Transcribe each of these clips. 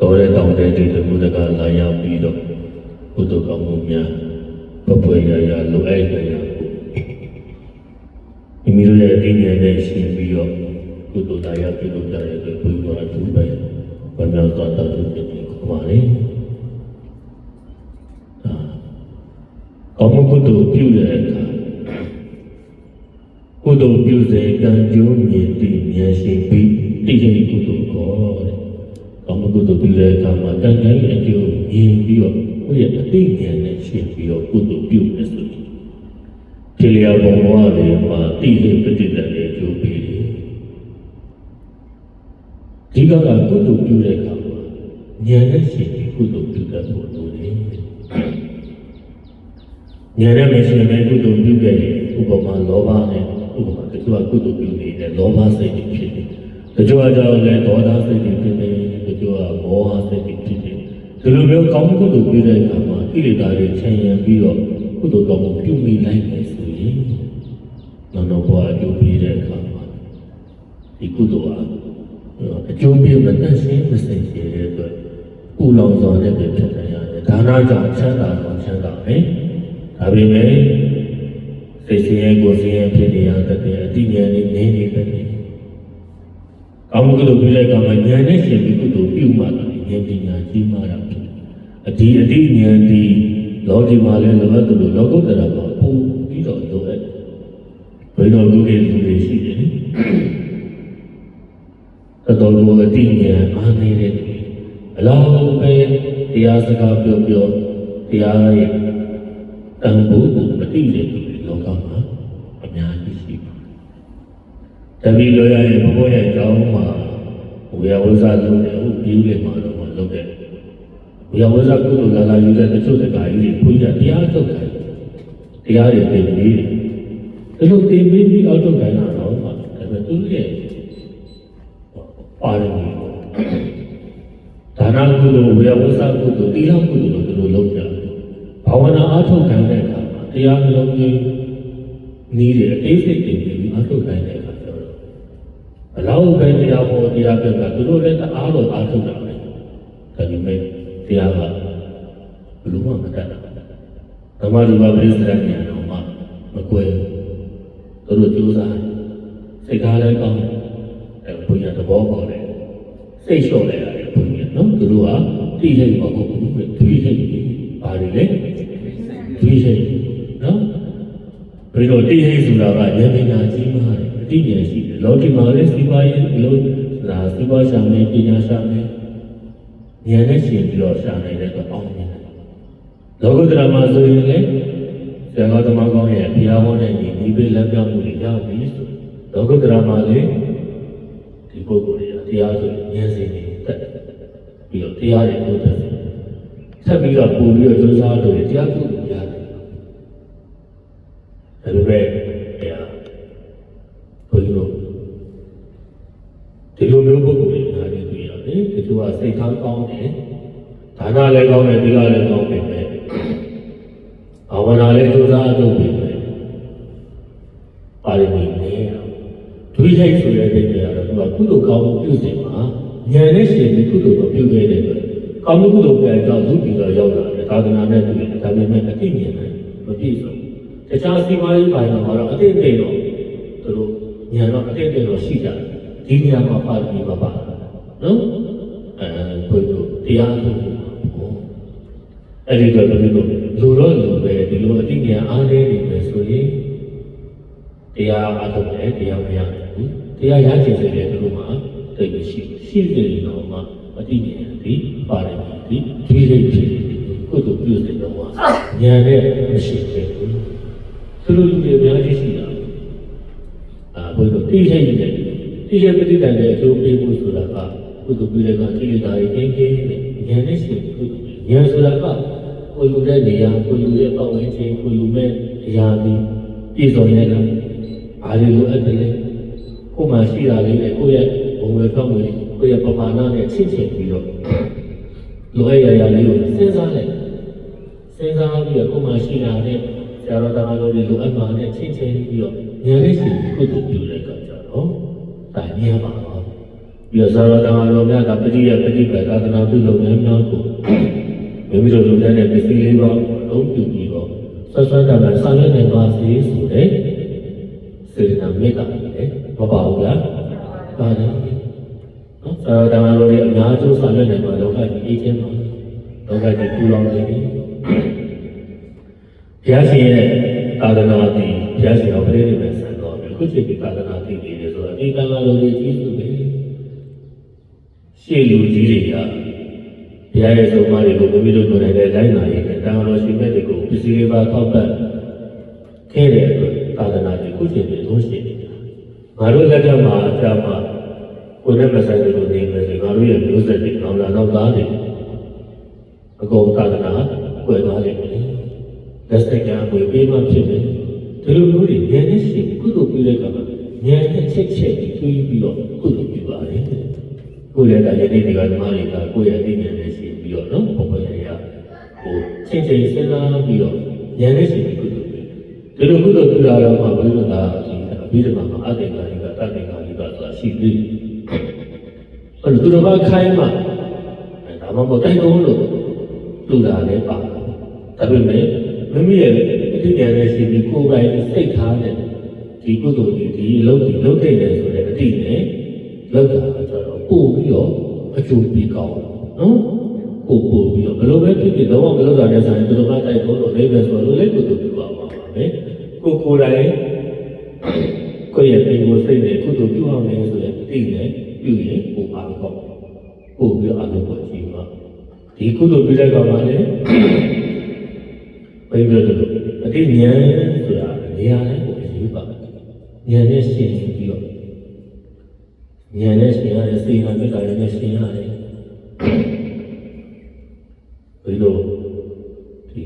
တော်တဲ့တောင်းတဲ့ဒီလူတကလာရောက်ပြီးတော့ကုသိုလ်ကောင်းမှုများပပွေရရလိုအပ်နေရမိမိတို့ရဲ့အင်းရဲ့နဲ့ရှင်ပြီးတော့ကုသိုလ်တရားပြုလုပ်ကြတဲ့အတွက်ဘုရားအထူးပဲဘာများသွားတော်သူဖြစ်နေခေါ်ပါလေအာကောင်းမှုကုသိုလ်ပြုတဲ့အခါကုသိုလ်ပြုစေကံကျိုးမြင်တည်ဉာဏ်ရှိပြီးတိကျကုသိုလ်ခေါ်တဲ့ ကောင်းမှုကုသိုလ်ပြုတဲ့အခါမှာတန်ခိုင်းအကျိုးမြင်ပြီးတော့ကိုယ့်ရဲ့အသိဉာဏ်နဲ့ရှင်းပြီးတော့ကုသိုလ်ပြုမယ်ဆိုရင်ခြေလျာပုံဘဝတွေမှာတိဟိပฏิတ္တရဲ့အကျိုးပေးတယ်ဒီကကကုသိုလ်ပြုတဲ့အခါမှာဉာဏ်နဲ့ရှင်းပြီးကုသိုလ်ပြုတတ်ဖို့လိုတယ်ဉာဏ်နဲ့မရှင်းဘဲကုသိုလ်ပြုခဲ့ရင်ဥပမာလောဘနဲ့ဥပမာတချို့ကကုသိုလ်ပြုနေတဲ့လောဘစိတ်တွေဖြစ်တယ်တချို့ကကြောင့်လည်းဒေါသစိတ်တွေဖြစ်တယ်တချို့က မောဟစိတ်တွေဖြစ်တယ်ဒီလိုမျိုးကောင်းမှုကုသိုလ်ပြုတဲ့အခါမှာကိလေသာတွေခြံရံပြီးတော့ကုသိုလ်ကောင်းမှုပြုမိလိုက်မယ်ဆိုရင်နောက်တော့ဘဝအကျိုးပေးတဲ့အခါမှာဒီကုသိုလ်ဟာအကျိုးပေးမတတ်ရှင်းမစင်ကြယ်တဲ့အတွက်ပူလောင်စွာနဲ့ပဲဖြစ်တယ်ရတယ်ဒါနကြောင့်ချမ်းသာတော့ချမ်းသာမယ်ဒါပေမဲ့စိတ်ဆင်းရဲကိုယ်ဆင်းရဲဖြစ်နေရတဲ့အတိညာဉ်နဲ့နေနေပဲနေ ကောင်းမှုကုသိုလ်ပြုတဲ့အခါမှာဉာဏ်နဲ့ရှင်ပြီးကုသိုလ်ပြုမှတာဉာဏ်ပညာကြီးမှတာဖြစ်တယ်အဒီအတိဉာဏ်ဒီလောကီမှာလည်းလောဘတုလို့လောကုတ္တရာမှာပုံပြီးတော့လိုအပ်ဘယ်တော့လူတွေလူတွေရှိတယ်လေအတော်လိုအတိဉာဏ်အားနေတဲ့သူအလောင်းပဲတရားစကားပြောပြောတရားရဲ့တန်ဖိုးကိုမသိတဲ့သူတွေလောကမှာအများကြီးရှိပါ တယ်တပည့်တော်ရဲ့ဘုရားရဲ့အကြောင်းမှာဝေယဝဇ္ဇလုံးနဲ့ဥပ္ပိလေမှာတော့လုပ်တဲ့ဝေယဝဇ္ဇကုသိုလ်လာလာယူတဲ့တချို့တက္ကရာကြီးတွေခွင့်ရတရားထုတ်တယ်တရားတွေပြင်ပြီးတယ်ဒါလို့တင်ပြီးပြီးအောက်ထုတ်တယ်တော့ဒါပေမဲ့သူရဲ့ပါရမီဒါနကုသိုလ်ဝေယဝဇ္ဇကုသိုလ်သီလကုသိုလ်တို့သူတို့လုပ်ကြတယ်ဘာဝနာအားထုတ်ခိုင်းတဲ့အခါမှာတရားနှလုံးသွင်းနည်းတွေအသေးစိတ်တင်ပြီးအားထုတ်ခိုင်းတဲ့အခါကျတော့ ဘလောက်ပဲတရားဟောတရားပြတာသူတို့လည်းတအားတော့အားထုတ်တာပဲဒါပေမဲ့တရားကဘလို့မှမတတ်တာဓမ္မလူပပရိစ္ဆေဉာဏ်တော့မှမကွယ်သူတို့ကြိုးစားစိတ်ထားလည်းကောင်းတယ်အဲဘုရားသဘောပေါက်တယ်စိတ်လျှော့လိုက်ရတယ်ဘုရားနော်သူတို့ကတိကျမဟုတ်ဘူးပဲတွေးနေပါလေလေတွေးနေနော်ဘယ်လိုတိဟိဆိုတာကဉာဏ်ပညာကြီးမားတယ် အတိဉာဏ်ရှိတယ်လောကီမှာလည်းစီးပွားရေးလို့ဒါစီးပွားရှာမယ်ပညာရှာမယ်ဉာဏ်နဲ့ရှင်ပြီးတော့ရှာနိုင်တဲ့တော့အောင်မြင်တယ်လောကုတ္တရာမှာဆိုရင်လည်းဆရာတော်သမားကောင်းရဲ့ဘုရားဟောတဲ့ဒီဒီပိလက်ပြောင်းမှုတွေရပြီဆိုလောကုတ္တရာမှာလည်းဒီပုဂ္ဂိုလ်တွေကတရားဆိုဉာဏ်စီနေတက်ပြီးတော့တရားတွေထုတ်တယ်ဆက်ပြီးတော့ပုံပြီးတော့ကြိုးစားလို့တရားထုတ်လို့ရတယ်ဒါပေမဲ့တရားဘုရားတို့ဒီလို မျိုးပုဂ္ဂိုလ်တွေအားနေတွေ့ရတယ်တချို့ကစိတ်ထားကောင်းတယ်ဒါနလည်းကောင်းတယ်သီလလည်းကောင်းတယ်ပဲဘာဝနာလည်းကြိုးစားအထုတ်ပြီးပဲပါရမီနဲ့ဒွိဟိတ်ဆိုတဲ့အိမ်တွေကတော့သူကကုသိုလ်ကောင်းမှုပြုစဉ်မှာဉာဏ်နဲ့ရှင်ပြီးကုသိုလ်ကိုပြုခဲ့တဲ့အတွက်ကောင်းမှုကုသိုလ်ပြန်ကြောင့်သူပြီးတော့ရောက်လာတယ်သာသနာနဲ့တွေ့တယ်ဒါပေမဲ့အသိဉာဏ်နဲ့မပြည့်စုံတခြားစီးပွားရေးပိုင်းမှာတော့အသိဉာဏ်တော့သူတို့ဉာဏ်တော့အသိဉာဏ်တော့ရှိကြတယ် ဒီဉာဏ်မှာပါရမီပါပါနော်အဲဘုရားတရားထုတ်ဖို့အဲ့ဒီတော့ဘယ်လိုလူတော့လူပဲဒီလိုအသိဉာဏ်အားနည်းနေမယ်ဆိုရင်တရားအားထုတ်တယ်တရားမရဘူးတရားရချင်တဲ့သူတို့မှာသိမရှိရှိနေတော့မှအသိဉာဏ်ဒီပါရမီဒီဒီလေးဖြစ်ကုသိုလ်ပြုတဲ့တော့ဉာဏ်နဲ့မရှိသေးဘူးသူတို့လူတွေအများကြီးရှိတာအာဘုရားတိကျနေတယ် တိကျပฏิတန်တဲ့အကျိုးပေးဖို့ဆိုတာကကုသိုလ်ပြုတဲ့ကကိလေသာတွေကင်းကင်းနဲ့ဉာဏ်နဲ့ရှိကုသိုလ်ဉာဏ်ဆိုတာကကိုလူတဲ့နေရာကိုလူရဲ့ပတ်ဝန်းကျင်ကိုလူမဲ့အရာဒီပြည့်စုံရဲ့လားအားလေးလိုအပ်တယ်လေကိုမှရှိတာလေးနဲ့ကိုယ့်ရဲ့ဘုံဝေကောင်းဝင်ကိုယ့်ရဲ့ပမာဏနဲ့ချစ်ချင်ပြီးတော့လိုအပ်ရရလေးကိုစဉ်းစားလိုက်စဉ်းစားပြီးတော့ကိုမှရှိတာနဲ့ဆရာတော်သားတော်တွေလိုအပ်ပါနဲ့ချစ်ချင်ပြီးတော့ဉာဏ်လေးရှိကုသိုလ်ပြုတဲ့အခါကျတော့ ဒါဉာဏ်ပါတော့ပြီးတော့ဇာဝတံတော်များကပฏิယပฏิပတ်သာသနာပြုလုပ်ငန်းများကိုမိမိတို့လူတဲ့ပစ္စည်းလေးပါလုံးပြုပြီးတော့ဆက်ဆွဲတာကဆောင်ရွက်နိုင်ပါစေဆိုတဲ့စေတနာမေတ္တာပဲမပါဘူးလားပါတယ်နော်ဇာဝတံတော်ရဲ့အများဆုံးဆောင်ရွက်နိုင်ပါလောကကြီးအေးချမ်းပါလောကကြီးပူလောင်နေပြီဘုရားရှင်ရဲ့သာသနာတည်ဘုရားရှင်တော်ပြည့်နေမ ယ်ဆန်တော်ခုချိန်ဒီသာသနာတည်နေတယ်ဆိုတော့ဒီကံလာတော်ကြီးကြီးစုပဲရှေ့လူကြီးတွေကဘုရားရဲ့ဆုံးမတွေကိုမိမိတို့ကိုယ်တိုင်လည်းလိုက်နာရတဲ့တာတော်ရှင်မြတ်တွေကိုပစ္စည်းလေးပါထောက်ပံ့ခဲ့တဲ့အတွက်သာသနာတည်ခုချိန်ဒီလုံးရှိနေတာငါတို့လက်ထက်မှာအကြမှာကိုယ်နဲ့မဆိုင်တဲ့လိုနေမယ်ဆိုငါတို့ရဲ့မျိုးဆက်တွေနောက်လာနောက်သားတွေအကုန်သာသနာကွယ်သွားလိမ့်မယ်လက်စက်ကံကိုပေးမှဖြစ်မယ် ဒီလိုမျိုးတွေဉာဏ်နဲ့ရှိကုသိုလ်ပြုတဲ့အခါမှာဉာဏ်နဲ့ချက်ချက်တွေးပြီးတော့ကုသိုလ်ပြုပါလေကိုယ့်ရဲ့တရားတွေကဓမ္မတွေကကိုယ့်ရဲ့အသိဉာဏ်နဲ့ရှိပြီးတော့နော်ဘုရားရရဟိုချင်းချင်းစဉ်းစားပြီးတော့ဉာဏ်နဲ့ရှိပြီးကုသိုလ်ပြုဒီလိုကုသိုလ်ပြုတာတော့မှဘုရားကအပြီးဓမ္မမှာအတ္တကာရိကတတ္တကာရိကဆိုတာရှိသေးတယ်အဲ့လိုသူတော်ကခိုင်းမှဒါမှမဟုတ်တိုက်တွန်းလို့လူတာလည်းပါဒါပေမဲ့မိမိရဲ့ အတိအကျနဲ့ရှိပြီးကိုယ်ပိုင်စိတ်ထားတဲ့ဒီကုသိုလ်တွေဒီအလုပ်တွေလုပ်တဲ့တယ်ဆိုတဲ့အတိနဲ့လောက်တာကျတော့ပို့ပြီးတော့အကျိုးပြီးကောင်းနော်ပို့ပို့ပြီးတော့ဘယ်လိုပဲဖြစ်ဖြစ်တော့မလုပ်တာနဲ့ဆိုင်သူတို့ကတိုက်ဖို့တော့လေးပဲဆိုတော့လေးကုသိုလ်ပြုပါပါမယ်ကိုကိုယ်တိုင်ကိုယ့်ရဲ့ပင်ကိုယ်စိတ်နဲ့ကုသိုလ်ပြုအောင်လေဆိုတဲ့အတိနဲ့ပြုရင်ပို့ပါတော့ပို့ပြီးတော့အလုပ်ပေါ်ကြည့်ပါဒီကုသိုလ်ပြုတဲ့ကောင်ကလည်း ဘယ်လိုလဲအတိဉာဏ်ဆိုတာနေရာတိုင်းကိုအရေးပါဉာဏ်နဲ့ရှင်းပြီးတော့ဉာဏ်နဲ့ရှင်းရတယ်စေနာမေတ္တာနဲ့ရှင်းရတယ်ဘယ်လိုဒီ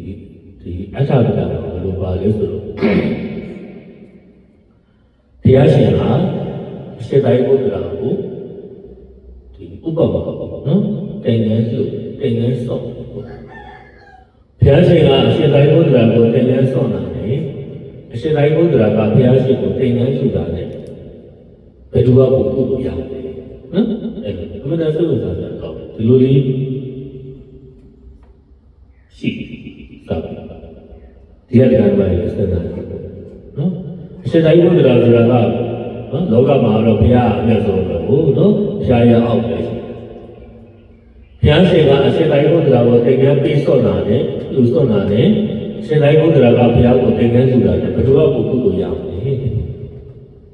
ဒီအထာတတာဘယ်လိုပါလဲဆိုတော့ဘုရားရှင်ဟာအရှိတိုင်းဘုရားကိုဒီဥပမာနော်တင်ငန်းစုတင်ငန်းဆော့ ဘုရားရှင်ကအရှိတိုင်းဘုရားကိုတင်ငန်းဆော့တာလေအရှိတိုင်းဘုရားကဘုရားရှင်ကိုတင်ငန်းစုတာလေဘယ်သူကပုဂ္ဂိုလ်ရလဲနော်အဲ့ဒါအမှန်တရားဆုံးတာတော့ဒီလိုလေးရှိတာဒီရတဲ့မှာလည်းစဉ်းစားကြည့်နော်အရှိတိုင်းဘုရားဆိုတာကနော်လောကမှာတော့ဘုရားအမြတ်ဆုံးပဲဟုတ်နော်ဘုရားရအောင်ပဲရှိ ဘုရားရှင်ကအရှင်တိုင်းဘုရားကိုသင်္ကန်းပြီးဆော့တာနဲ့လူဆော့တာနဲ့ရှင်တိုင်းဘုရားကဘုရားကိုသင်္ကန်းစုတာနဲ့ဘယ်သူကပုဂ္ဂိုလ်ကိုရအောင်လဲ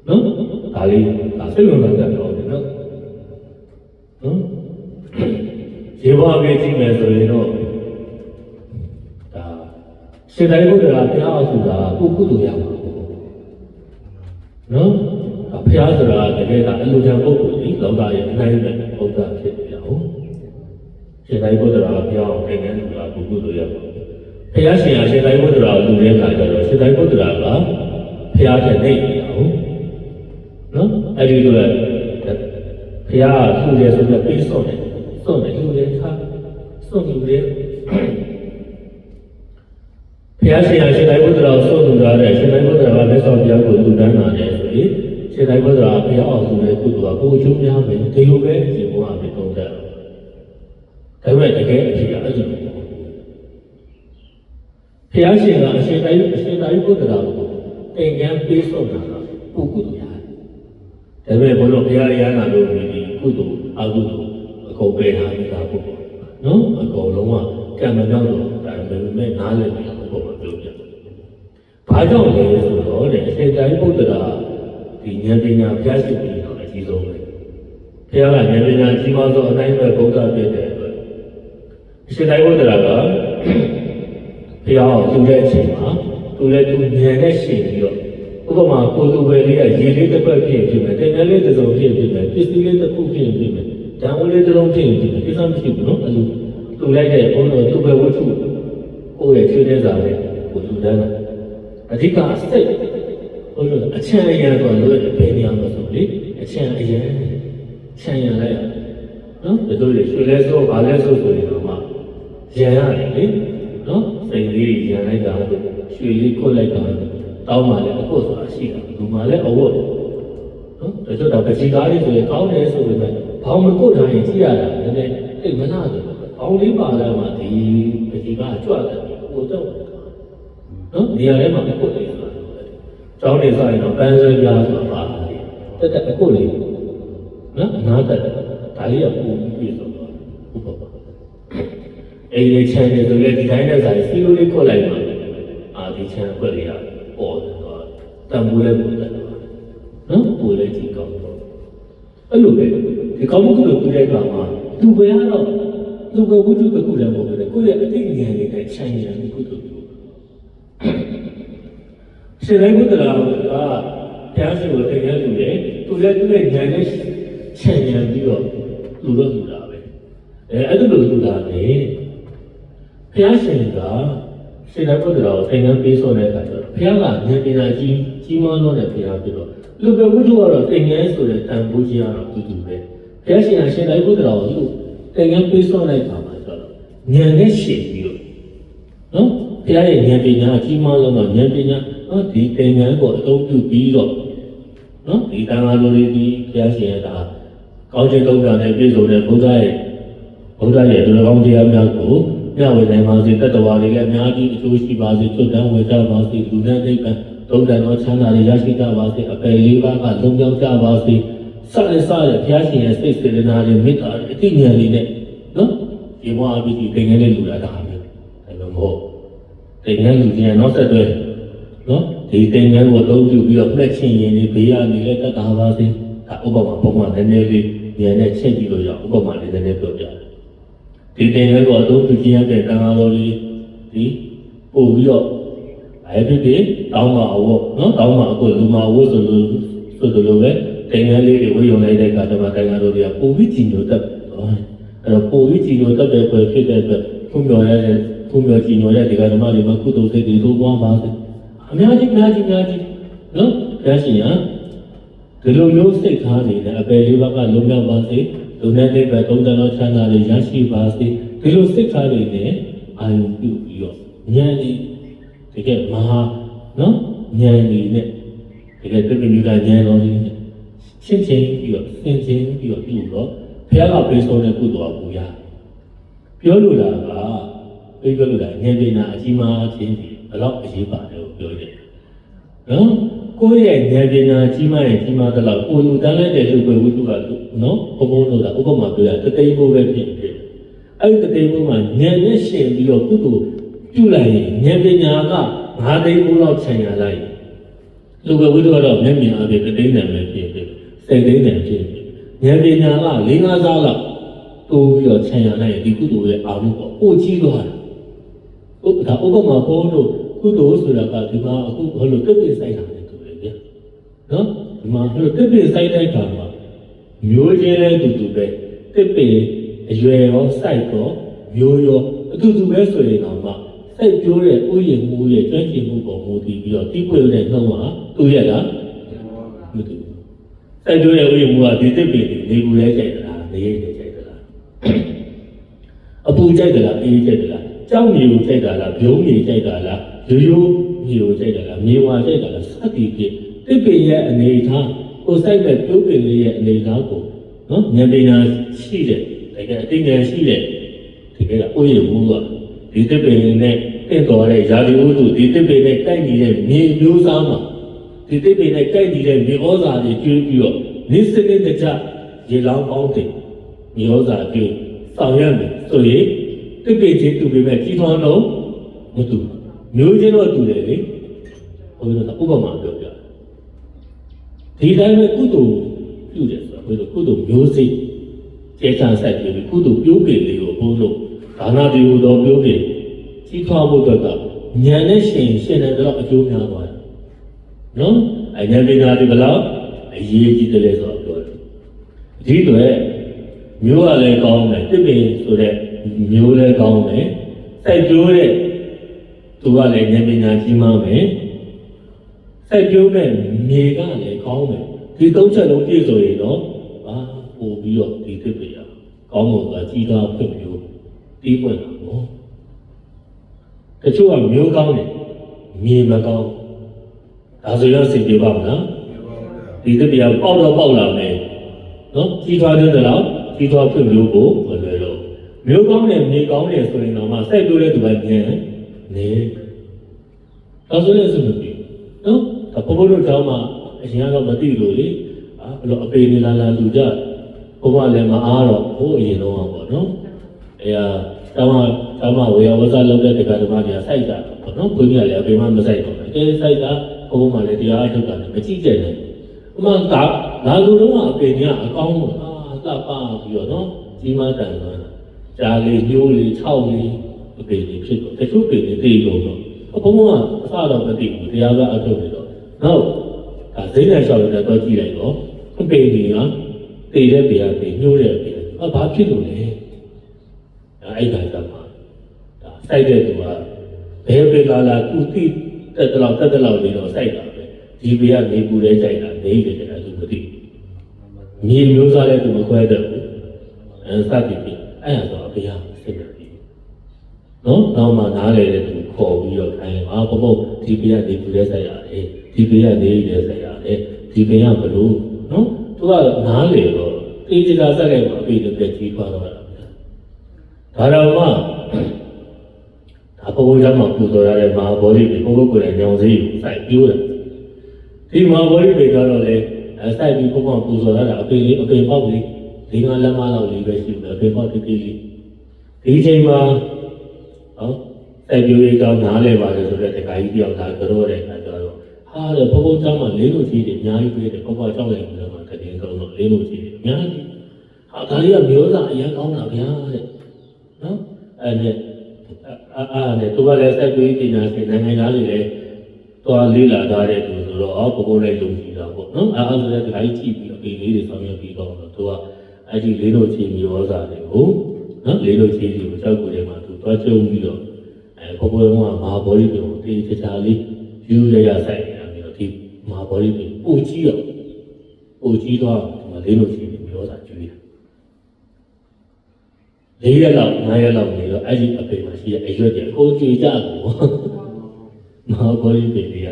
နော်ဒါလေးဒါစိတ်ဝင်စားကြတော့တယ်နော်နော်ရေဘဝပဲကြည့်မယ်ဆိုရင်တော့ဒါရှင်တိုင်းဘုရားဘုရားဆိုတာပုဂ္ဂိုလ်ကိုရမှာနော်ဘုရားဆိုတာတကယ်ကအလိုချင်ပုဂ္ဂိုလ်ကြီးလောကရဲ့အနိုင်မဲ့ဘုရားဖြစ်နေတာဟုတ် ရှင်တိုင်းဘုရားဘုရားကိုသင်္ကန်းစုတာပုဂ္ဂိုလ်ကိုရမှာဘုရားရှင်ဟာရှင်တိုင်းဘုရားကိုလူတဲ့ခါကျတော့ရှင်တိုင်းဘုရားကဘုရားတဲ့နေနေတာဟုတ်နော်အဲ့ဒီလိုလေဘုရားကလူတယ်ဆိုတော့ပြေးစော့တယ်စော့တယ်လူတယ်ထားစော့လူတယ်ဘုရားရှင်ဟာရှင်တိုင်းဘုရားကိုစော့လူတာတဲ့ရှင်တိုင်းဘုရားကလက်ဆောင်ဘုရားကိုလူတန်းတာတယ်ဆိုရင်ရှင်တိုင်းဘုရားဘုရားအောင်ဆိုတဲ့ကုသိုလ်ကကိုယ်ကျိုးများမယ်ဒီလိုပဲရှင်ဘုရားပဲတုံးတယ် ဒါပေမဲ့တကယ်အဖြစ်အအဲ့ဒီဘုရားရှင်ကအရှင်တိုင်းအရှင်တိုင်းဘုရားကိုသင်္ကန်းပေးဆုံးတာကပုဂ္ဂိုလ်ရားဒါပေမဲ့ဘုလို့ဘုရားရဟန္တာလို့ဒီကုသိုလ်အကုသိုလ်အကုန်ပေးထားပြီးသားပုဂ္ဂိုလ်နော်အကုန်လုံးကကံမမြောက်တော့ဒါပေမဲ့နားလည်ပြီးပုဂ္ဂိုလ်ပြောပြဘာကြောင့်လဲဆိုတော့တဲ့အရှင်တိုင်းဘုရားဒီဉာဏ်ပညာပြရှိပြီးတော့အကြီးဆုံးပဲဘုရားကဉာဏ်ပညာကြီးမားသောအတိုင်းပဲဘုရားပြည့်တဲ့အတွက်အ ရှင်တိုင်းဘုရားကဘုရားကိုသူတဲ့အချိန်မှာသူလည်းသူဉာဏ်နဲ့ရှင်းပြီးတော့ဥပမာကိုယ်သူပဲလေးကရေလေးတစ်ပတ်ဖြစ်ဖြစ်မယ်တင်ငယ်လေးတစ်စုံဖြစ်ဖြစ်မယ်ပစ္စည်းလေးတစ်ခုဖြစ်ဖြစ်မယ်ဓာတ်ဦးလေးတစ်လုံးဖြစ်ဖြစ်မယ်ကိစ္စမရှိဘူးနော်အဲ့လိုသူလိုက်တဲ့ဘုန်းတော်သူပဲဝတ္ထုကိုယ့်ရဲ့ခြေထဲစားတဲ့ကိုသူတန်းတာအဓိကအစိတ်ဘုန်းတော်အချမ်းအရန်ဆိုလို့ဘယ်နေရာမှာဆိုလေအချမ်းအရန်ချမ်းရလိုက်နော်ဒီလိုလေရွှေလဲဆိုဗာလဲဆိုဆိုရင်တော့မှ ရန်ရတယ်လေနော်စိတ်လေးရန်လိုက်တာရွှေလေးကိုလိုက်တာတောင်းမှလည်းအခုဆိုတာရှိတာဒီမှာလည်းအဝတ်နနော်တချို့တော့ပစီကားလေးဆိုရင်ကောင်းတယ်ဆိုပေမဲ့ဘောင်မကုတ်တိုင်းကြည့်ရတာနည်းနည်းအိတ်မနာတယ်ဘောင်လေးပါလာမှဒီပစီကားကြွတယ်ဟိုတော့နော်နေရာထဲမှာမကုတ်တယ်ဆိုတာကျောင်းနေဆိုင်တော့ပန်းစပြားဆိုတာပါတက်တက်အကုတ်လေးနော်အနာတက်ဒါလေးကပုံပြီးဆိုတော့ဥပမာ အဲ့ဒီချန်နေဆိုလေဒီတိုင်းနဲ့ဆိုင်စီလိုလေးကုတ်လိုက်မှာအာဒီချန်ခွက်လေးကပေါ်တယ်တော့တန်ဖိုးလေးပုံတယ်နော်ပူလေးကြည့်ကောင်းတော့အဲ့လိုပဲဒီကောင်းမှုကိုပြတဲ့အခါမှာသူပဲကတော့သူပဲဝိတုတခုလည်းမဟုတ်ဘူးကိုယ့်ရဲ့အသိဉာဏ်လေးနဲ့ခြံရံကုသိုလ်ပြုရှင်တိုင်းဘုရားကဘုရားရှင်ကိုတင်ရလူတယ်သူလည်းသူ့ရဲ့ဉာဏ်နဲ့ခြံရံပြီးတော့လူတော့လူတာပဲအဲအဲ့ဒါလိုလူတာလေ ဘုရားရှင်ကရှင်တိုင်းဘုရားကိုတင်ရပေးဆိုတဲ့အခါကျတော့ဘုရားကဉာဏ်ပညာကြီးကြီးမားလို့တဲ့ဘုရားဖြစ်တော့လူပဲဝိတုကတော့တင်ရဆိုတဲ့တန်ဖိုးကြီးကတော့တူတူပဲဘုရားရှင်ကရှင်တိုင်းဘုရားကိုသူတင်ရပေးဆိုတဲ့အခါမှာကျတော့ဉာဏ်နဲ့ရှင်ပြီးတော့နော်ဘုရားရဲ့ဉာဏ်ပညာအကြီးမားဆုံးတော့ဉာဏ်ပညာနော်ဒီသင်္ကန်းကိုအသုံးပြုပြီးတော့နော်ဒီတန်ခါလိုလေးဒီဘုရားရှင်ရဲ့ဒါကောင်းခြင်းသုံးပါးနဲ့ပြည့်စုံတဲ့ဘုရားရဲ့ဘုရားရဲ့ဒီလိုကောင်းတရားများကို ညဝေနိုင်ပါစေတတ္တဝါတွေလည်းအများကြီးအကျိုးရှိပါစေကျွတ်တန်းဝေကြပါစေလူနဲ့နိဗ္ဗာန်သုံးတန်သောချမ်းသာတွေရရှိကြပါစေအပယ်လေးပါးကလုံးပြောင်းကြပါစေစတဲ့စတဲ့ဘုရားရှင်ရဲ့စိတ်စေတနာတွေမေတ္တာတွေအတိအဉာဏ်တွေနဲ့နော်ဒီဘဝအပြီးဒီသင်္ကန်းလေးလူလာတာပဲအဲ့လိုမဟုတ်တင်ငန်းလူကြီးကနောက်ဆက်တွဲနော်ဒီတင်ငန်းကိုအသုံးပြုပြီးတော့ပြက်ချင်းရင်ဒီဘေးကနေလည်းတက်တာပါစေဒါဥပမာပုံမှန်နည်းနည်းလေးဉာဏ်နဲ့ချိန်ပြီးလို့ရဥပမာလေးနည်းနည်းပြောပြတယ် ဒီတင်ငန်းကိုအသုံးပြုခြင်းရတဲ့တန်ခါတော်လေးဒီပို့ပြီးတော့အဲ့ဒီဒီတောင်းမှာအဝတ်နော်တောင်းမှာအခုလူမှာအဝတ်ဆိုလို့ဆိုလိုပဲတင်ငန်းလေးတွေဝေယုံလိုက်တဲ့အခါကျမှတန်ခါတော်တွေကပို့ပြီးကြည်ညိုတတ်အဲ့တော့ပို့ပြီးကြည်ညိုတတ်တဲ့ပွဲဖြစ်တဲ့အတွက်ခုမျောရတဲ့ခုမြောကြည်ညိုတဲ့ဒီကဓမ္မတွေမှာကုသိုလ်စိတ်တွေတိုးပွားပါစေအများကြီးအများကြီးအများကြီးနော်ဘုရားရှင်က ဒီလိုမျိုးစိတ်ထားနေတဲ့အပေလေးဘက်ကလုံးမြောက်ပါစေလူနဲ့နိဗ္ဗာန်သုံးတန်သောချမ်းသာတွေရရှိပါစေဒီလိုစိတ်ထားနေနဲ့အာယုပြုပြီးတော့ဉာဏ်ဤတကယ်မဟာနော်ဉာဏ်ဤနဲ့တကယ်ပြည့်မြူတာဉာဏ်တော်ကြီးနဲ့ရှင်းချင်းပြီးတော့သင်ချင်းပြီးတော့ပြုတော့ဘုရားကပေးဆုံးတဲ့ကုသိုလ်အပူရပြောလိုတာကပြိပလို့တာဉာဏ်ပညာအကြီးမားခြင်းဒီဘယ်တော့အရေးပါတယ်လို့ပြောတယ်။နော် ကိုယ့်ရဲ့ဉာဏ်ပညာကြီးမားရင်ကြီးမားသလောက်ကိုယ်လူတန်းလိုက်တဲ့လူပဲဝိတုကနော်ဘုံဘုံလို့တာဥပမာပြောရတတိယဘိုးပဲဖြစ်ဖြစ်။အဲ့ဒီတတိယဘိုးမှာဉာဏ်နဲ့ရှင်ပြီးတော့ကုသိုလ်ပြုလိုက်ရင်ဉာဏ်ပညာကငါးသိန်းဘိုးလောက်ခြံရလိုက်လူပဲဝိတုကတော့မျက်မြင်အပြင်တတိယနဲ့ပဲဖြစ်ဖြစ်စိတ်သိန်းနဲ့ဖြစ်ဖြစ်ဉာဏ်ပညာက၄၅စားလောက်တိုးပြီးတော့ခြံရလိုက်ရင်ဒီကုသိုလ်ရဲ့အာရုံပေါ်ပို့ကြီးသွားတယ်ဥပဒါဥပမာပေါ်လို့ကုသိုလ်ဆိုတာကဒီမှာအခုဘယ်လိုတက်ပြဆိုင်တာလဲတူတယ်ဗျ နော်ဒီမှာဘယ်လိုတက်ပြဆိုင်တဲ့အခါမှာမျိုးချင်းလဲတူတူပဲတက်ပြအရွယ်ရောစိုက်ရောမျိုးရောအတူတူပဲဆိုရင်တော့မှစိုက်ပြိုးတဲ့ဥယျာဉ်မှုရဲ့ကျွမ်းကျင်မှုပေါ်မူတည်ပြီးတော့တိပွေတဲ့နှုံးမှာတူရလားမတူဘူးစိုက်ပြိုးတဲ့ဥယျာဉ်မှုကဒီတက်ပြနေဘူးလဲကြိုက်သလားနေရဲကြိုက်သလားအပူကြိုက်တယ်လားအေးကြိုက်တယ်လားကြောက်မြေကိုကြိုက်တာလားဘုံမြေကြိုက်တာလားရိုးရိုးမြေကိုကြိုက်တာလားမြေဝါကြိုက်တာလားစသည်ဖြင့် တစ်ပင်ရဲ့အနေအထားကိုစိုက်တဲ့ပြုတ်ပင်လေးရဲ့အနေအထားကိုနော်ဉာဏ်ပညာရှိတဲ့တကယ်အသိဉာဏ်ရှိတဲ့ဒီကဥယျာဉ်မှုကဒီတစ်ပင်နဲ့တင့်တော်တဲ့ယာဒီဝတ္ထုဒီတစ်ပင်နဲ့ကိုက်နေတဲ့မြေမျိုးစားမှာဒီတစ်ပင်နဲ့ကိုက်နေတဲ့မြေဩဇာတွေကျွေးပြီးတော့နိစ္စနစ်တကြရေလောင်းပေါင်းတယ်မြေဩဇာကျွေးဆောင်ရွက်မယ်ဆိုရင်တစ်ပိတ်ချင်းတူပေမဲ့ကြီးထွားတော့မတူဘူးမျိုးချင်းတော့တူတယ်လေဘုရားကဥပမာပြောပြတယ် ဒီတိုင်းပဲကုသိုလ်ပြုတယ်ဆိုတော့ဘုရားကုသိုလ်မျိုးစိတ်ကျေချမ်းဆက်ပြီးကုသိုလ်ပြုပင်လေးကိုဘုန်းလို့ဒါနာတီဟူသောပြုပင်ကြီးထွားဖို့အတွက်ကဉာဏ်နဲ့ရှင်ရှင်တယ်တော့အကျိုးများပါတယ်နော်အဉာဏ်ပညာဒီဘလောက်အရေးကြီးတယ်လဲဆိုတော့ပြောတယ်ဒီအတွေမျိုးကလည်းကောင်းတယ်တစ်ပင်ဆိုတဲ့မျိုးလည်းကောင်းတယ်စိုက်ပျိုးတဲ့သူကလည်းဉာဏ်ပညာကြီးမားမယ်စိုက်ပျိုးတဲ့မြေကလည်း ကောင်းတယ်ဒီသုံးချက်လုံးပြည့်စုံရင်တော့အာပို့ပြီးတော့ဒီတစ်ပင်ရကောင်းလို့ကကြီးကားဖွင့်မျိုးပြီးပွင့်တာပေါ့တချို့ကမျိုးကောင်းတယ်မြေမကောင်းဒါဆိုရင်စင်ပြပါမလားဒီတပြာပေါက်တော့ပေါက်လာမယ်နော်ကြီးထွားတဲ့တော့ကြီးထွားဖွံ့ဖြိုးဖို့မလွယ်တော့မျိုးကောင်းတဲ့မြေကောင်းတဲ့ဆိုရင်တော့မှစိုက်ပျိုးတဲ့သူကညံနေတော့ဆိုလည်းစမပြီးနော်ဒါဘဘတို့ကြောင်းမှာ အရင်ကတော့မသိလို့လေအာဘလို့အပေနေလာလာလူကြဘုမလည်းမအားတော့ဘိုးအရင်တော့ပေါ့နော်အဲဟာတောင်းမှတောင်းမှဝေယဝဇလုပ်တဲ့တက္ကသမားတွေကစိုက်တာပေါ့နော်ဘုန်းကြီးကလည်းအပေမှမစိုက်တော့ဘူးအဲစိုက်တာဘုဘမှလည်းတရားအထုတ်တာလည်းမကြည့်ကြနဲ့အမှန်ကလာလူတော့အပေကြီးကအကောင်းလို့အာသပ်ပါပြီးတော့နော်ကြီးမတန်သွားတာကြားလေးညိုးလေးခြောက်လေးအပေကြီးဖြစ်တော့တချို့ပေကြီးတေးလို့တော့ဘုံကအစတော့မသိဘူးတရားကအထုတ်နေတော့နောက် ဒါစိတ်နဲ့လျှောက်ရတော့ကြည့်လိုက်တော့အပေကြီးကတေးတဲ့ပေကတေးညိုးတဲ့ပေအဘာဖြစ်လို့လဲဒါအဲ့ဒါကမှဒါစိုက်တဲ့သူကဘယ်ပေလာလာသူတိတက်တလောက်တက်တလောက်လေးတော့စိုက်တာပဲဒီပေကနေပူတဲ့ကြိုက်တာနေတယ်တဲ့သူမသိမြေမျိုးစားတဲ့သူမခွဲတတ်ဘူးအဲစသည်ဖြင့်အဲ့ဒါတော့အဖေကစိတ်မပြေနော်တော့မှနားလေတဲ့သူ ခေါ်ပြီးတော့ခိုင်းအာဘဘဒီပေကနေပူတဲ့ဆိုင်ရတယ်ဒီပေကနေတဲ့ဆိုင်ရတယ်ဒီပေကဘလို့နော်သူကနားလေတော့တေးကြတာဆက်လိုက်မှအဖေတကယ်ကြီးပါတော့တာဒါတော့မှဒါဘဘကြောင့်မှပူတော်ရတဲ့မဟာဗောဓိကိုဘဘကိုယ်တိုင်ညောင်စည်းကိုစိုက်ပြိုးတယ်ဒီမဟာဗောဓိတွေကတော့လေအဲစိုက်ပြီးဘဘပူတော်ရတာအဖေလေးအဖေပေါက်လေးဒီငါလက်မလောက်လေးပဲရှိတယ်အဖေပေါက်တိတိလေးဒီချိန်မှာဟော စိုက်ပြိုးရေးကောင်းနားလဲပါလေဆိုတဲ့တခါကြီးတယောက်သာကြောတဲ့အခါကျတော့ဟာတဲ့ဘဘကြောင့်မှလေးလို့ကြီးတယ်အများကြီးပေးတယ်ဘဘကြောင့်လည်းဘယ်မှာတကယ်ဆုံးတော့လေးလို့ကြီးတယ်အများကြီးဟာဒါလေးကမျိုးစားအရင်ကောင်းတာဗျာတဲ့နော်အဲ့နဲ့အာအာနဲ့သူကလည်းစက်ပြီးပညာရှင်နိုင်ငံသားတွေလည်းသွားလေးလာထားတဲ့သူဆိုတော့အော်ကိုကိုလည်းယုံကြည်တာပေါ့နော်အာအာဆိုတဲ့ဒီတိုင်းကြည့်ပြီးတော့ဒီလေးတွေဆောင်ရွက်ပြီးတော့သူကအဲ့ဒီလေးလို့ချင်းမျိုးစားတွေကိုနော်လေးလို့ချင်းစီကိုကြောက်ကိုထဲမှာသူသွားကျုံပြီးတော့ အဲကိုကိုကမဟာဘောဓိပြုံတေးချာချာလေးယူရရဆိုင်နေတာပြီးတော့ဒီမဟာဘောဓိပြုံပူကြီးတော့ပူကြီးတော့ဒီမှာလေးလို့ချင်းမျိုးစားကျွေးတယ်၄ရက်လောက်၅ရက်လောက်နေတော့အဲ့ဒီအပေမှာရှိတဲ့အရွက်တွေအကုန်ကြွေကြတယ်ပေါ့မဟာဘောရိပေတွေက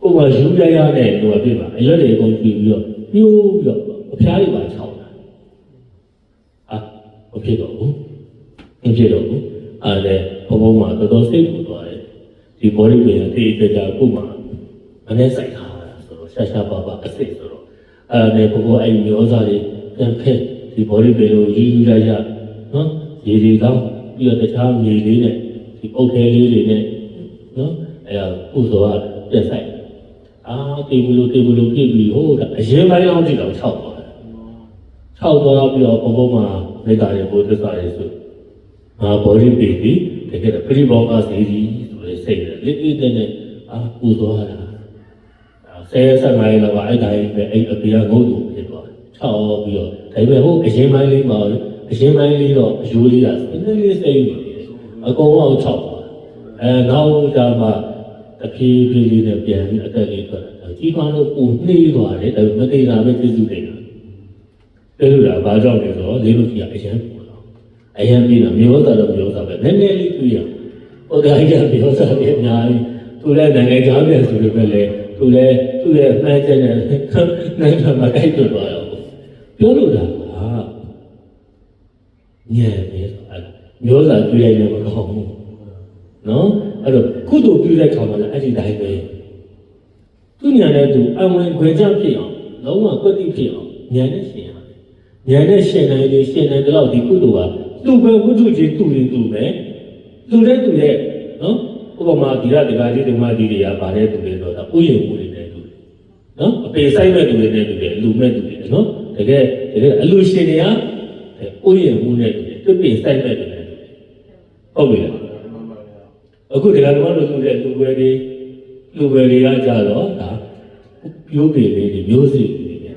ကိုယ်ကယူရရတဲ့သူကပြပါအရွက်တွေအကုန်ကြွေပြီးတော့ညှိုးပြီးတော့အဖျားတွေပါခြောက်တာအာမဖြစ်တော့ဘူးမဖြစ်တော့ဘူးအဲ့ဒါ ဘုံဘုံမှာတော်တော်စိတ်ပူသွားတယ်ဒီဘောရိပေကတေးကြကြကိုမှမနဲ့ဆိုင်ထားတာဆိုတော့ရှာရှာပါပါအစ်စ်ဆိုတော့အဲ့ဒါနဲ့ဘုံဘုံအဲ့မျိုးစားတွေပြန်ဖက်ဒီဘောရိပေကိုယူယူရရနော်ရေတွေကောင်းပြီးတော့တခြားမြေလေးနဲ့ဒီပုတ်ခဲလေးတွေနဲ့နော်အဲဥစ္စာပြက်ဆိုင်အာတေဘူးလိုတေဘူးလိုပြည့်ပြီးဟိုဒါအရင်ပိုင်းလောက်ကြည့်တော့၆သွားတယ်၆သွားပြီးတော့ဘုံဘုံမှာမေတ္တာရဲ့ဘုဒ္ဓဆာရဲ့ဆိုအာဘောဓိပေတိတ ကယ်တော့ပြိဘောကစီဒီဆိုလေစိတ်တယ်လေးလေးတဲ့နဲ့အာပူသွားတာဆယ်ဆက်မိုင်းတော့အဲ့တိုင်းပဲအဲ့အပေကငုတ်တူဖြစ်သွားတယ်၆ပြီးတော့ဒါပေမဲ့ဟိုအရင်ပိုင်းလေးမှာအရင်ပိုင်းလေးတော့အယိုးလေးကနည်းနည်းလေးစိတ်နေတယ်အကုန်လုံး၆ပါအဲနောက်ကြမှာတဖြည်းဖြည်းလေးနဲ့ပြန်ပြီးအသက်လေးထွက်တာကြီးပါလို့ပူနှေးသွားတယ်ဒါပေမဲ့မသေးတာပဲကျေးဇူးတင်တာကျေးဇူးတာဘာကြောင့်လဲဆိုတော့လေးလို့ကြီးကအရင်ပူတော့ အရင်ပြီးတော့မျိုးသားတော့မျိုးသားပဲနည်းနည်းလေးတွေ့ရဟိုတိုင်းကမျိုးသားတွေအများကြီးသူလည်းနိုင်ငံသားပြန်ဆိုလို့ပဲလေသူလည်းသူ့ရဲ့မှန်းချက်နဲ့နိုင်ငံမှာတိုက်တွန်းသွားတော့ပြောလို့လားညံနေဆိုအဲ့မျိုးစာတွေ့ရရင်မကောင်းဘူးနော်အဲ့တော့ကုသိုလ်ပြုတဲ့ခါမှာလည်းအဲ့ဒီတိုင်းပဲသူညံတဲ့သူအဝင်ခွေကြဖြစ်အောင်လုံးဝကွတိဖြစ်အောင်ညံနဲ့ရှင်ရတယ်ညံနဲ့ရှင်နိုင်လေရှင်နိုင်တော့ဒီကုသိုလ်က သူ့ပဲဝိသုကြီးသူ့ရင်သူ့ပဲသူတဲ့သူတဲ့နော်ဥပမာဒီရဒီကာကြီးဒီမကြီးတွေကဗာတဲ့သူတွေတော့ဥယျာဉ်မှုတွေနဲ့သူတွေနော်အပေဆိုင်မဲ့သူတွေနဲ့သူတွေအလူမဲ့သူတွေနော်တကယ်တကယ်အလူရှင်တွေကဥယျာဉ်မှုနဲ့တူတယ်ပြပြဆိုင်မဲ့တူတယ်ဟုတ်ပြီလားအခုဒီကနေ့တော့သူတဲ့လူပဲတွေလူပဲတွေကကြတော့ဒါပြိုးပေလေးတွေမျိုးစစ်တွေနဲ့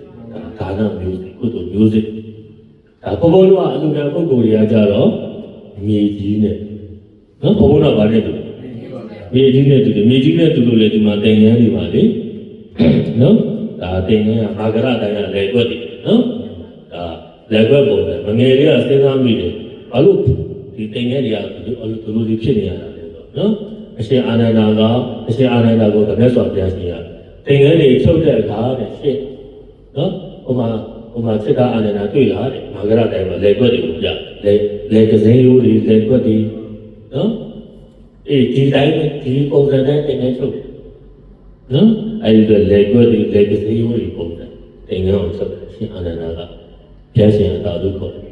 ဒါဒါနမျိုးစစ်ကုသိုလ်မျိုးစစ်ဒါ ဘုံဘုံတို့ကအလူကပုဂ္ဂိုလ်တွေကကြတော့မြေကြီးနဲ့နော်ဘုံဘုံကဗာနဲ့တူမြေကြီးနဲ့တူတယ်မြေကြီးနဲ့တူလို့လေဒီမှာတင်ငန်းတွေပါလေနော်ဒါတင်ငန်းကမာဂရတိုင်းကလည်းွက်တယ်နော်ဒါလက်ွက်ပုံနဲ့မငယ်လေးကစဉ်းစားမိတယ်ဘာလို့ဒီတိမ်ငယ်တွေကဒီလိုလိုဖြစ်နေရတာလဲဆိုနော်အရှင်အာနန္ဒာကအရှင်အာနန္ဒာကိုတမက်စွာဘုရားရှင်ကတိမ်ငယ်တွေချုပ်တဲ့အခါတဲ့ရှစ်နော်ဟိုမှာ ဟိုမှာစစ်သားအာဏာနာတွေ့လာတယ်မာဂရတိုင်းမှာလေကွက်တွေကိုပြလေလေကစင်းရိုးတွေလေကွက်တွေနော်အေးဒီတိုင်းပဲဒီပုံစံနဲ့တင်နေချုပ်နော်အဲဒီတော့လေကွက်တွေလေကစင်းရိုးတွေပုံစံတင်ငန်းအောင်ချုပ်ရှင်အာဏာနာကပြရှင်အသာတို့ခေါ်တယ်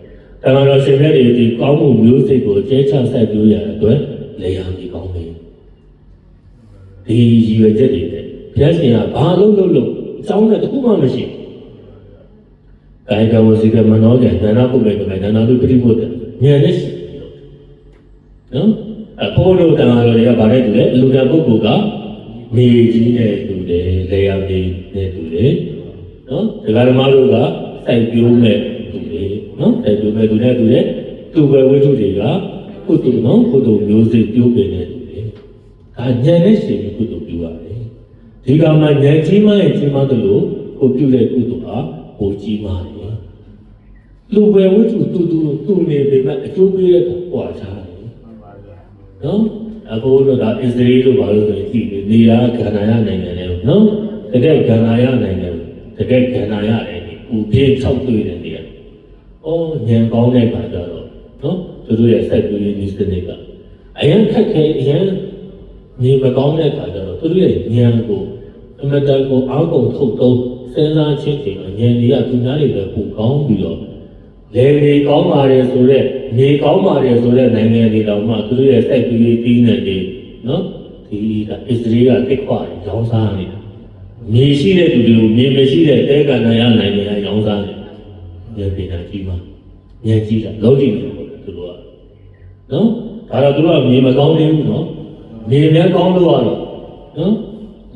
တမန်တော်ရှင်မြတ်တွေဒီကောင်းမှုမျိုးစိတ်ကိုကျဲချဆက်ပြရတဲ့အတွက်လေယာဉ်ဒီကောင်းတယ်ဒီရည်ရွယ်ချက်တွေနဲ့ဘုရားရှင်ကဘာလို့လို့လို့အကြောင်းနဲ့တခုမှမရှိဘူး ကာယကဝစီကမနောကဒါနပုဂ္ဂိုလ်ကဒါနလူပရိဘုဒ္ဓဉာဏ်နဲ့ရှိနော်အဖိုးတို့တန်ဃာတော်တွေကဗာတဲ့တူလေလူတန်ပုဂ္ဂိုလ်ကမြေကြီးနဲ့တူတယ်လေယာမြေနဲ့တူတယ်နော်ဒကာဓမ္မတို့ကစိုက်ပျိုးမဲ့တူတယ်နော်စိုက်ပျိုးမဲ့တူတဲ့တူတဲ့သူပဲဝိထုတွေကကုသိုလ်နော်ကုသိုလ်မျိုးစိပျိုးပင်နေတူတယ်ဒါဉာဏ်နဲ့ရှိပြီးကုသိုလ်ပြုရတယ်ဒီကမှာဉာဏ်ကြီးမှရင်ကြီးမှတယ်လို့ကိုပြုတဲ့ကုသိုလ်ဟာကိုကြီးမှတယ် လူပဲဝိထုတူတူတူနေပေမဲ့အကျိုးပေးတဲ့ကွာခြားတယ်နော်အခုတော့ဒါအစ္စရေးလို့ပါလို့ဆိုရင်ကြည့်နေရာကန္နာယနိုင်ငံလေနော်တကယ်ကန္နာယနိုင်ငံတကယ်ကန္နာယတယ်ဥပြေး၆တွေ့တဲ့နေရာ။အော်ညံကောင်းတဲ့ခါကျတော့နော်သူတို့ရဲ့စိုက်ပျိုးရေးနည်းစနစ်ကအရင်ခက်ခဲအရင်ညီမကောင်းတဲ့ခါကျတော့သူတို့ရဲ့ညံကိုအမတန်ကိုအောက်ကုန်ထုတ်သုံးစဉ်းစားချင်းချိန်ညံတွေကသူများတွေပဲပူကောင်းပြီးတော့ လေလေကောင်းပါတယ်ဆိုတော့နေကောင်းပါတယ်ဆိုတော့နိုင်ငံတွေတောင်မှသူတို့ရဲ့စိုက်ပျိုးရေးတီးနေတယ်နော်ဒီကအစ္စရေးကတိတ်ခွာရောင်းစားနေတာမြေရှိတဲ့သူတွေကိုမြေမရှိတဲ့တဲကနာရနိုင်နေရရောင်းစားတယ်။မြေပြင်တာကြီးမှာညံကြီးတာလုံးကြည့်နေတယ်သူတို့ကနော်ဒါတော့သူတို့ကမြေမကောင်းသေးဘူးနော်မြေလည်းကောင်းလို့ရတော့နော်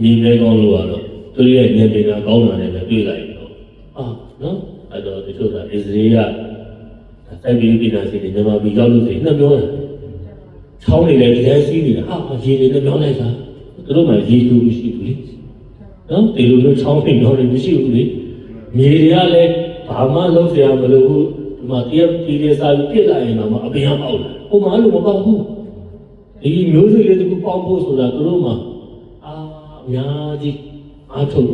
မြေလည်းကောင်းလို့ရတော့သူတို့ရဲ့ညံပြင်တာကောင်းတာလည်းပဲတွေ့လိုက်ပြီတော့အာနော် အဲ့တော့ဒီလိုသာအစ္စရေးကတိုက်ပြီးပြည်နာစီတွေမြန်မာပြည်ရောက်လို့ဆိုရင်နှစ်ပြောတယ်ချောင်းနေတယ်ဒီတိုင်းရှိနေတာဟာရေတွေလည်းပြောလိုက်တာသူတို့မှရေတူမရှိဘူးလေနော်ဒီလိုလိုချောင်းနေတော့လည်းမရှိဘူးလေမြေတွေကလည်းဘာမှလုံးစရာမလိုဘူးဒီမှာတရားပြည်ရဲ့စာယူပြစ်လိုက်ရင်တော့အပြင်အောင်လာဟိုမှာလို့မပေါက်ဘူးဒီမျိုးစုလေးတခုပေါက်ဖို့ဆိုတာသူတို့မှအာအများကြီးအားထုတ်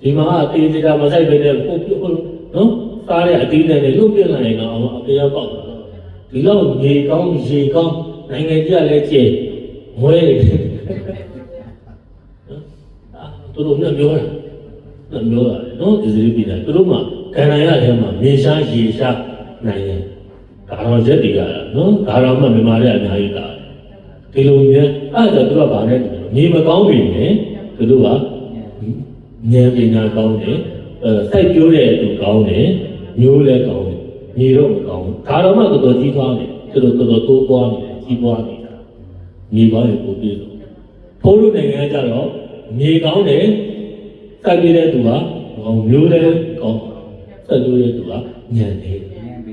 ဒီမှာအသေးသေးတာမဆိုင်ပဲနဲ့ပို့ပြဟို နော်စားတဲ့အသေးနဲ့လွတ်ပြစ်လိုက်ရင်တော့အပင်ရပေါက်လာဒီလောက်မြေကောင်းရေကောင်းနိုင်ငံကြီးကလည်းကျဲမွဲတယ်သူတို့နဲ့ပြောတာနဲ့ပြောတာနော်ဒီစရိပိတာသူတို့မှကန္နာရထဲမှာမြေရှားရေရှားနိုင်တယ်ဒါတော့ရက်တည်ရတာနော်ဒါတော့မှမြန်မာတွေအများကြီးတာဒီလိုမျိုးအဲ့ဒါသူကဗာနဲ့မြေမကောင်းပြီနဲ့သူတို့ကဉာဏ်ပညာကောင်းတယ် အဲစိုက်ပျိုးတဲ့သူကောင်းတယ်မျိုးလည်းကောင်းတယ်မြေတော့မကောင်းဘူးဒါတော့မှတော်တော်ကြီးသွားတယ်သူတို့တော်တော်တိုးပွားနေတယ်ကြီးပွားနေတာမြေပါရေပို့ပြီးတော့ဖိုးလူနိုင်ငံကကြတော့မြေကောင်းတယ်စိုက်ပြတဲ့သူကဟောမျိုးလည်းကောင်းစိုက်ပြတဲ့သူကညံတယ်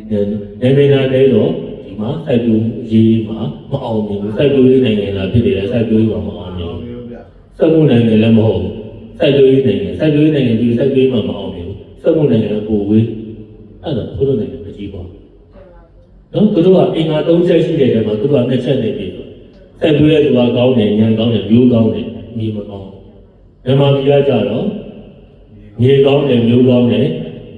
ညံနေနေနာတဲ့တော့ဒီမှာစိုက်ပြရေးမှာမအောင်ဘူးစိုက်ပြရေးနိုင်ငံလာဖြစ်တယ်စိုက်ပြရေးမှာမအောင်ဘူးစက်မှုနိုင်ငံလည်းမဟုတ်ဘူးစိုက်ပြရေးနိုင်ငံစိုက်ပြရေးနိုင်ငံဒီစိုက်ပြရေးမှာမအောင်ဘူး စက်မှုနိုင်ငံကပိုဝေးအဲ့ဒါဖိုးလူနိုင်ငံမကြီးပါဘူးနော်သူတို့ကအင်္ဂါ၃ချက်ရှိတဲ့နေရာမှာသူတို့ကနှစ်ချက်နေပြီဆက်သွဲသူကကောင်းတယ်ညံကောင်းတယ်မျိုးကောင်းတယ်မြေမကောင်းမြန်မာပြည်ကကြတော့မြေကောင်းတယ်မျိုးကောင်းတယ်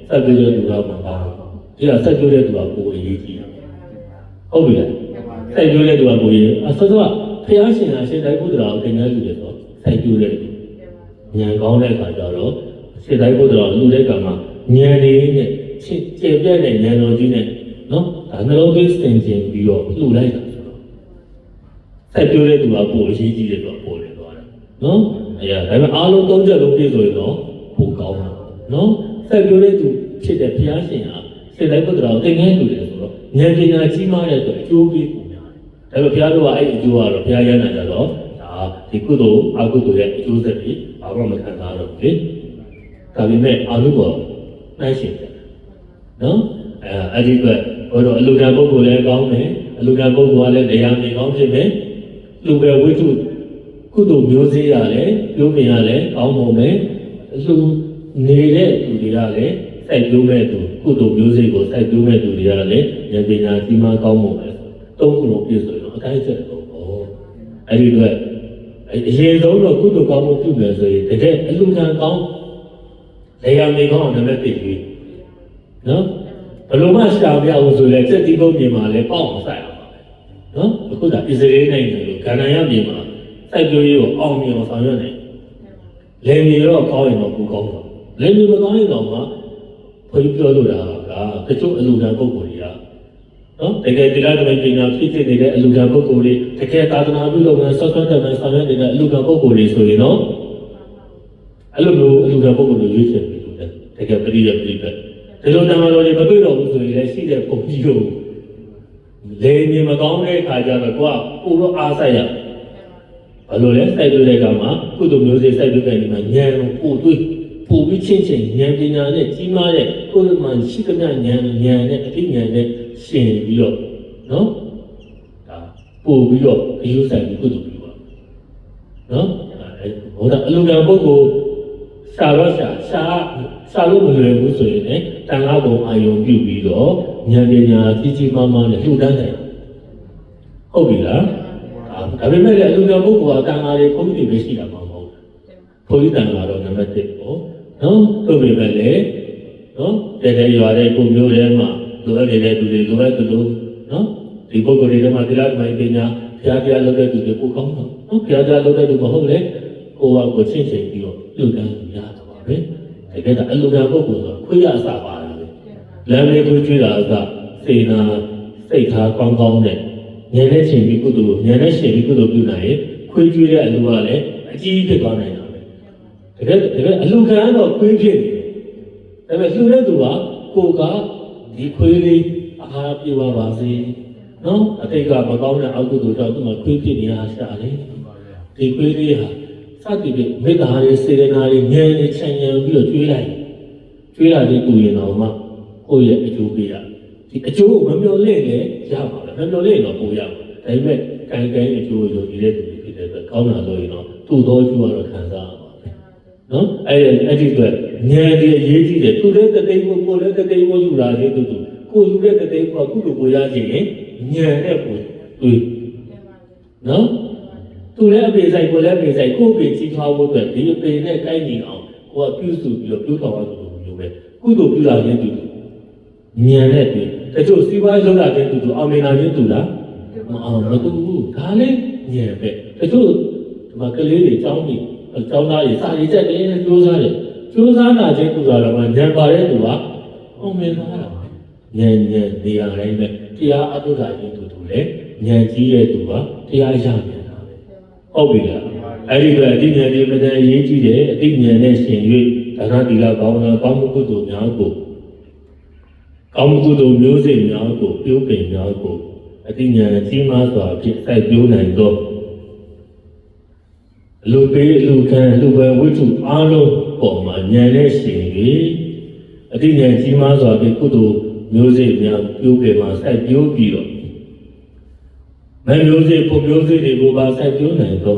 ဆက်သွဲတဲ့သူကမကောင်းဘူးဒါဆက်သွဲတဲ့သူကကိုယ်အရေးကြီးဟုတ်ပြီလားဆက်သွဲတဲ့သူကကိုယ်ရေးအစစကဖះရှင်ကရှင်တိုင်းဘုရားကိုသင်္ကန်းလူတယ်ဆိုဆက်သွဲတဲ့သူညံကောင်းတဲ့အခါကျတော့ ရှင်တိုင်းဘုရားလူတဲ့ကံမှာညံနေနဲ့ချစ်ကျေပြတ်တဲ့ညံတော်ကြီးနဲ့နော်ဒါနှလုံးသွင်းစင်ကျင်ပြီးတော့လှူလိုက်တာဆက်ပြောတဲ့သူကပိုအရေးကြီးတယ်တော့ပေါ်တယ်သွားတယ်နော်အဲဒါပေမဲ့အားလုံးသုံးချက်လုံးပြည့်စုံရင်တော့ပိုကောင်းတာနော်ဆက်ပြောတဲ့သူဖြစ်တဲ့ဘုရားရှင်ဟာစေတိုင်းပုဒ်တော်တင်ငန်းလူတယ်ဆိုတော့ဉာဏ်ပညာကြီးမားတဲ့အတွက်အကျိုးပေးပုံများတယ်ဒါပေမဲ့ဘုရားတို့ကအဲ့ဒီအကျိုးကတော့ဘုရားရမ်းနိုင်ကြတော့ဒါဒီကုသိုလ်အကုသိုလ်ရဲ့အကျိုးဆက်ပြီးဘာမှမခံစားတော့ဘူးလေ ဒါပေမဲ့အာလုဘောနှိုင်းရှင်တယ်နော်အဲအဲ့ဒီကဘို့တော့အလူကံပုဂ္ဂိုလ်လည်းကောင်းတယ်အလူကံပုဂ္ဂိုလ်ကလည်းတရားမြင်ကောင်းဖြစ်တယ်လူပဲဝိတုကုသိုလ်မျိုးစေ့ရတယ်ပြုံးမြင်ရတယ်ကောင်းပုံပဲလူနေတဲ့သူတွေကလည်းစိုက်ပြုံးမဲ့သူကုသိုလ်မျိုးစေ့ကိုစိုက်ပြုံးမဲ့သူတွေကလည်းဉာဏ်ပညာကြီးမားကောင်းပုံပဲသုံးခုလုံးပြည့်စုံတော့အတိုင်းဆက်တော့ပေါ့အဲ့ဒီတော့အရင်ဆုံးတော့ကုသိုလ်ကောင်းမှုပြုမယ်ဆိုရင်တကယ်အလူခံကောင်း လေယာမေကောင်းအောင်နံပါတ်1ကြီးနော်ဘယ်လိုမှရှာပြအောင်ဆိုလဲစက်တီးကုန်းပြင်မှာလဲပေါက်အောင်ဆိုင်အောင်ပါပဲနော်အခုဒါအစ္စရေးနိုင်ငံလိုဂန္ဓာယပြင်မှာစိုက်ပျိုးရေးကိုအောင်မြင်အောင်ဆောင်ရွက်နေလေမြေတော့ကောင်းရင်တော့ဘူးကောင်းတော့လေမြေမကောင်းရင်တော့မှခွေးပြောလို့တာကတချို့အလူခံပုံကိုယ်တွေကနော်တကယ်ဒီလားတမန်ပညာဖြစ်ဖြစ်နေတဲ့အလူခံပုံကိုယ်တွေတကယ်သာသနာပြုလုပ်ငန်းဆော့ဆွမ်းတဲ့မှဆောင်ရွက်နေတဲ့အလူခံပုံကိုယ်တွေဆိုရင်တော့ အဲ့လိုမျိုးအလူကပုဂ္ဂိုလ်တွေရွေးချယ်ပြီးလို့တကယ်ပရိယပြိပဒီလိုတမန်တော်တွေမတွေ့တော့ဘူးဆိုရင်လည်းရှိတဲ့ပုံကြီးကိုလေမြင်မကောင်းတဲ့အခါကျတော့ကိုကပို့လို့အားဆိုင်ရဘာလို့လဲစိုက်တွေ့တဲ့အခါမှာကုသိုလ်မျိုးစေ့စိုက်တွေ့တဲ့ဒီမှာဉာဏ်ကိုပို့တွေ့ပို့ပြီးချင်းချင်းဉာဏ်ပညာနဲ့ကြီးမားတဲ့ကိုယ်မှရှိသမျှဉာဏ်ဉာဏ်နဲ့အတိဉာဏ်နဲ့ရှင်ပြီးတော့နော်ဒါပို့ပြီးတော့အယူဆိုင်ပြီးကုသိုလ်ပြုပါနော်အဲဘုရားအလူကပုဂ္ဂိုလ် ရှာတော့ရှာရှာရှာလို့မလွယ်ဘူးဆိုရင်လည်းတန်ခါပုံအာယုံပြုပြီးတော့ဉာဏ်ပညာကြီးကြီးမားမားနဲ့လှူဒန်းတယ်ဟုတ်ပြီလားဒါပေမဲ့လည်းအလူတော်ပုဂ္ဂိုလ်ကတန်ခါတွေဘုန်းကြီးတွေပဲရှိတာမဟုတ်ဘူးဘုန်းကြီးတန်ခါတော့နံပါတ်1ပေါ့နော်တို့ပေမဲ့လည်းနော်တဲ့တဲ့ရွာတဲ့ကိုမျိုးထဲမှာလိုအပ်နေတဲ့သူတွေလိုအပ်သလိုနော်ဒီပုဂ္ဂိုလ်တွေထဲမှာသီလသမိုင်းပညာဘုရားတရားလုပ်တဲ့သူတွေပိုကောင်းတော့နော်ဘုရားတရားလုပ်တဲ့သူမဟုတ်လေကိုယ်ကကိုချင်းချင်းပြီးတော့ လှူဒန်းရတာပါပဲတကယ်တော့အလူကပုဂ္ဂိုလ်ဆိုခွေးရအစာပါတယ်လမ်းလေးကိုကျွေးတာအစစေနာစိတ်ထားကောင်းကောင်းနဲ့ဉာဏ်နဲ့ရှင်ပြီးကုသိုလ်ဉာဏ်နဲ့ရှင်ပြီးကုသိုလ်ပြုနိုင်ရင်ခွေးကျွေးတဲ့အလူကလည်းအကြီးဖြစ်သွားနိုင်တာပဲတကယ်တကယ်အလူခံတော့ခွေးဖြစ်နေတယ်ဒါပေမဲ့လှူတဲ့သူကကိုကဒီခွေးလေးအာဟာပြေပါပါစေနော်အတိတ်ကမကောင်းတဲ့အကုသိုလ်ကြောင့်သူ့မှာခွေးဖြစ်နေရရှာတယ်ဒီခွေးလေးဟာ စသည်ဖြင့်မေတ္တာရေးစေတနာရေးဉာဏ်နဲ့ခြံရံပြီးတော့ကျွေးလိုက်ကျွေးလာတဲ့သူရင်တော့မှကိုယ့်ရဲ့အကျိုးပေးရဒီအကျိုးကိုမမျှော်လင့်လေရပါလားမမျှော်လင့်တော့ကိုရမှာဒါပေမဲ့ကံကံအကျိုးကိုယုံကြည်တဲ့သူတွေဖြစ်တဲ့အတွက်ကောင်းတာလို့ရင်တော့သူ့သောအကျိုးကတော့ခံစားရပါပဲနော်အဲ့ဒီအဲ့ဒီအတွက်ဉာဏ်ဒီအရေးကြီးတယ်သူလည်းတသိန်းကိုကိုလည်းတသိန်းကိုယူလာတဲ့သူသူကိုယူတဲ့တသိန်းကိုကုသိုလ်ကိုရခြင်းရင်ဉာဏ်နဲ့ကိုတွေ့နော် သူလည်းအပေဆိုင်ကိုလည်းအပေဆိုင်ကိုယ်ပေကြီးထွားဖို့အတွက်ဒီအပေနဲ့ကိုက်ညီအောင်ကိုကပြုစုပြီးတော့ပြုထောင်ရသူမျိုးပဲကုသိုလ်ပြုလာခြင်းတူတူဉာဏ်နဲ့တူတချို့စီးပွားရေးလုပ်လာခြင်းတူတူအောင်မြင်လာခြင်းတူလားမအောင်မတူဘူးဒါလည်းဉာဏ်ပဲတချို့ဒီမှာကလေးတွေကျောင်းကြီးကျောင်းသားတွေစာရေးချက်တယ်ကြိုးစားတယ်ကြိုးစားလာခြင်းတူတာတော့ဉာဏ်ပါတဲ့သူကအောင်မြင်လာတာဉာဏ်ဉာဏ်နေရာတိုင်းပဲတရားအထုတာခြင်းတူတူလေဉာဏ်ကြီးတဲ့သူကတရားရမြင်တာပဲ ဟုတ်ပြီလားအဲ့ဒီတော့အတိညာတိမတန်အရေးကြီးတယ်အတိညာနဲ့ရှင်၍ဒါနသီလကောင်းတာကောင်းမှုကုသိုလ်များကိုကောင်းမှုကုသိုလ်မျိုးစိတ်များကိုပြုပင်များကိုအတိညာကြီးမားစွာဖြင့်စိုက်ပျိုးနိုင်သောအလူပေးအလူခံအလူပဲဝိတုအားလုံးပေါ်မှာဉာဏ်နဲ့ရှင်၍အတိညာကြီးမားစွာဖြင့်ကုသိုလ်မျိုးစိတ်များပြုပင်မှာစိုက်ပျိုးပြီးတော့ မမျိုးစေ့ပုံမျိုးစေ့တွေကိုပါဆက်ကျိုးနိုင်သော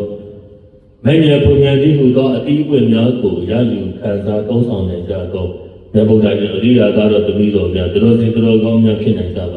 မဉ္ဇဉ်ပုံညာတိဟုသောအတိအပွင့်များကိုရယူခံစားသုံးဆောင်နိုင်ကြသောမြတ်ဗုဒ္ဓရဲ့အရိယာကတော့တမိတော်များသူတို့စိတ်တော်ကောင်းများဖြစ်နိုင်ကြပါ